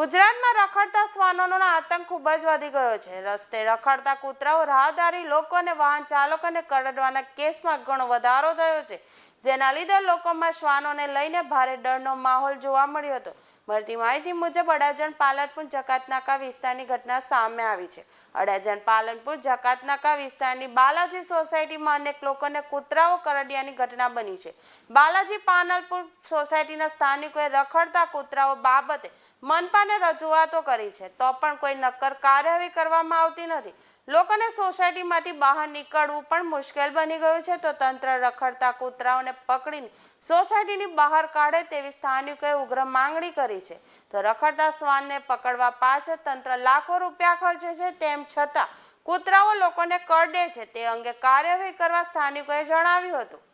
ગુજરાતમાં રખડતા શ્વાનોનો આતંક ખૂબ જ વધી ગયો છે. રસ્તે રખડતા કૂતરાઓ, રાહદારી લોકો અને વાહન ચાલકોને કરડવાના કેસમાં ઘણો વધારો થયો છે. જેના લીધે લોકોમાં શ્વાનોને લઈને ભારે ડરનો માહોલ જોવા મળ્યો હતો. મળતી માહિતી મુજબ અડાજણ, પાલનપુર, જકાતનાકા વિસ્તારની ઘટના સામે આવી છે. અડાજણ, પાલનપુર, જકાતનાકા વિસ્તારની બાલાજી સોસાયટીમાં અનેક લોકોને કૂતરાઓ કરડ્યાની ઘટના બની છે. બાલાજી પાનલપુર સોસાયટીના સ્થાનિકોએ રખડતા કૂતરાઓ બાબતે મનપાને રજૂઆતો કરી છે. તો પણ કોઈ નક્કર કાર્યવાહી કરવામાં આવતી નથી. લોકોને સોસાયટીમાંથી બહાર નીકળવું પણ મુશ્કેલ બની ગયું છે. તો તંત્ર રખડતા કૂતરાઓને પકડીને સોસાયટીની બહાર કાઢે તેવી સ્થાનિકોએ ઉગ્ર માંગણી કરી છે. તો રખડતા શ્વાનને પકડવા પાછળ તંત્ર લાખો રૂપિયા ખર્ચે છે. તેમ છતાં કૂતરાઓ લોકોને કરડે છે. તે અંગે કાર્યવાહી કરવા સ્થાનિકોએ જણાવ્યું હતું.